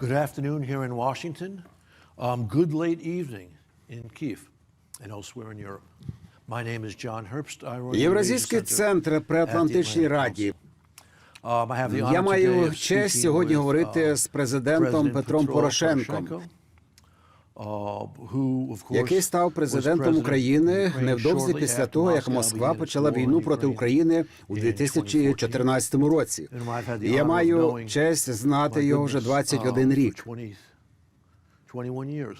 Good afternoon here in Washington. Um, good late evening in Kiev and elsewhere in Europe. My name is John Herbst. I run the Євразійський центр при Атлантичній Раді. Um, I have the honor Я today маю of честь speaking сьогодні with, говорити uh, з президентом President Петром Порошенком, Poroshenko, uh, who, of course, який став президентом України невдовзі після того, як Москва почала війну проти України у in 2014 році. І я маю честь знати його вже goodness, 21 uh, рік. for 20 21 years.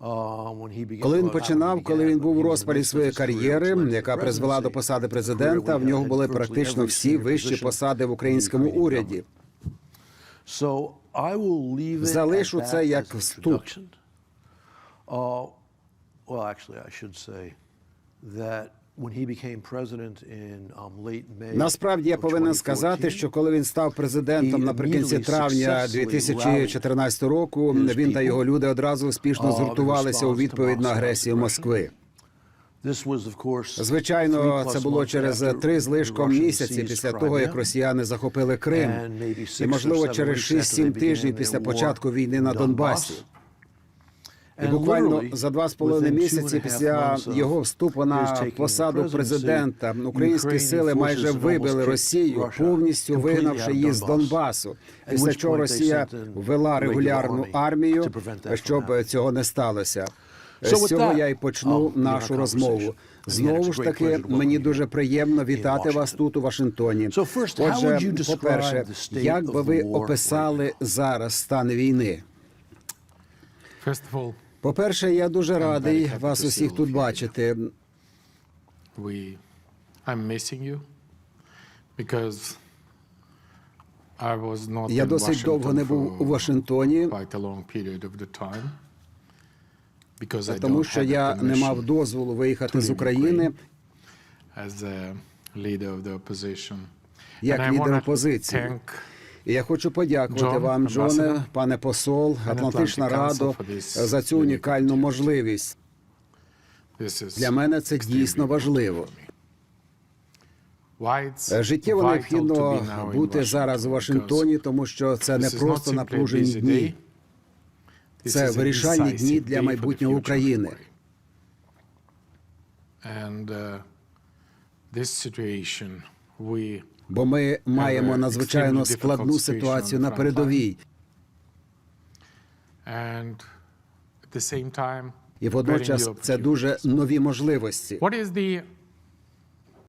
Uh, when he began- Коли він починав, коли він був у розпалі своєї кар'єри, яка призвела до посади президента, в нього були практично всі вищі посади в українському уряді. Залишу це як вступ. Uh, well, actually, I should say that when he became president in um, late May Насправді я повинен сказати, 2014, що коли він став президентом наприкінці травня successfully 2014 року, він та його люди одразу успішно uh, згуртувалися у відповідь на агресію. Москви. This was, of course, Звичайно, це було через три з лишком місяці після того, як росіяни захопили Крим, і можливо через weeks after 6-7 тижнів після початку війни на Донбасі. І буквально за два з половиною місяці після його вступу на посаду президента українські сили майже вибили Росію, повністю вигнавши її з Донбасу. Після чого Росія ввела регулярну армію, щоб цього не сталося. З цього я і почну um, нашу розмову. Знову ж таки, мені дуже приємно вітати вас тут у Вашингтоні. Отже, the state як би ви описали зараз стан війни? All, По-перше, я дуже радий вас усіх тут бачити. we, I'm missing you because I was not Я досить довго не був у Вашингтоні, тому що я не мав дозволу виїхати з України as the leader of the opposition. як лідер опозиції. І я хочу подякувати John, вам, Джоне, пане посол, Атлантична Atlantic Council Радо, for this за цю унікальну можливість. Для мене це дійсно важливо. Життєво необхідно бути зараз у Вашингтоні, тому що це не This is not просто напружені дні. Це вирішальні дні для майбутнього України. Uh, Бо ми маємо надзвичайно складну ситуацію на передовій. І водночас це дуже нові можливості.